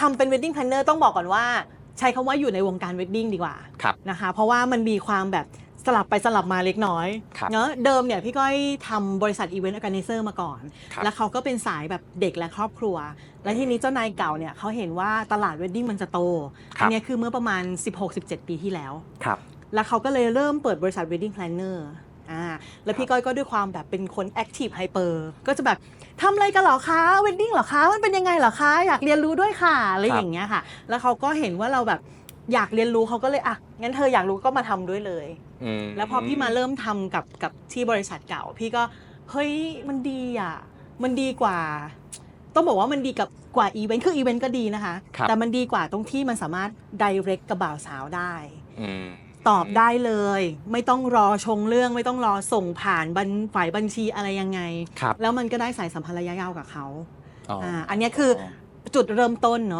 ทำเป็น wedding planner ต้องบอกก่อนว่า ใช้คำว่าอยู่ในวงการ wedding ดีกว่าครับนะคะ เพราะว่ามันมีความแบบสลับไปสลับมาเล็กน้อยครับเนอะเดิมเนี่ยพี่ก้อยทำบริษัท event organizer มาก่อนครับแล้วเขาก็เป็นสายแบบเด็กและครอบครัว และทีนี้เจ้านายเก่าเนี่ยเขาเห็นว่าตลาด wedding มันจะโตครับอันเนี้ยคือเมื่อประมาณ 16-17 ปีที่แล้วครับแล้วเขาก็เลยเริ่มเปิดบริษัท wedding planner อ่าแล้วพี่ก้อยก็ด้วยความแบบเป็นคน active hyper ก็จะแบบทำอะไรกันเหรอคะ wedding เหรอคะมันเป็นยังไงเหรอคะอยากเรียนรู้ด้วยค่ะอะไรครับอย่างเงี้ยค่ะ แล้วเขาก็เห็นว่าเราแบบอยากเรียนรู้เขาก็เลยอะงั้นเธออยากรู้ก็มาทำด้วยเลยอืมแล้วพอพี่มาเริ่มทำกับกับที่บริษัทเก่า พี่ก็เฮ้ยมันดีอะมันดีกว่า ต้องบอกว่ามันดีกับกว่าอีเวนต์คืออีเวนต์ก็ดีนะคะครับแต่มันดีกว่าตรงที่มันสามารถ direct กับบ่าวสาวได้อืม ตอบได้เลย ไม่ต้องรอชงเรื่องไม่ต้องรอส่งผ่านบัญฝ่ายบัญชีอะไรยังไง ครับ แล้วมันก็ได้สายสัมพันธ์ระยะยาวกับเขาอ๋อออ่าอันเนี้ยคือจุดเริ่มต้นเนาะ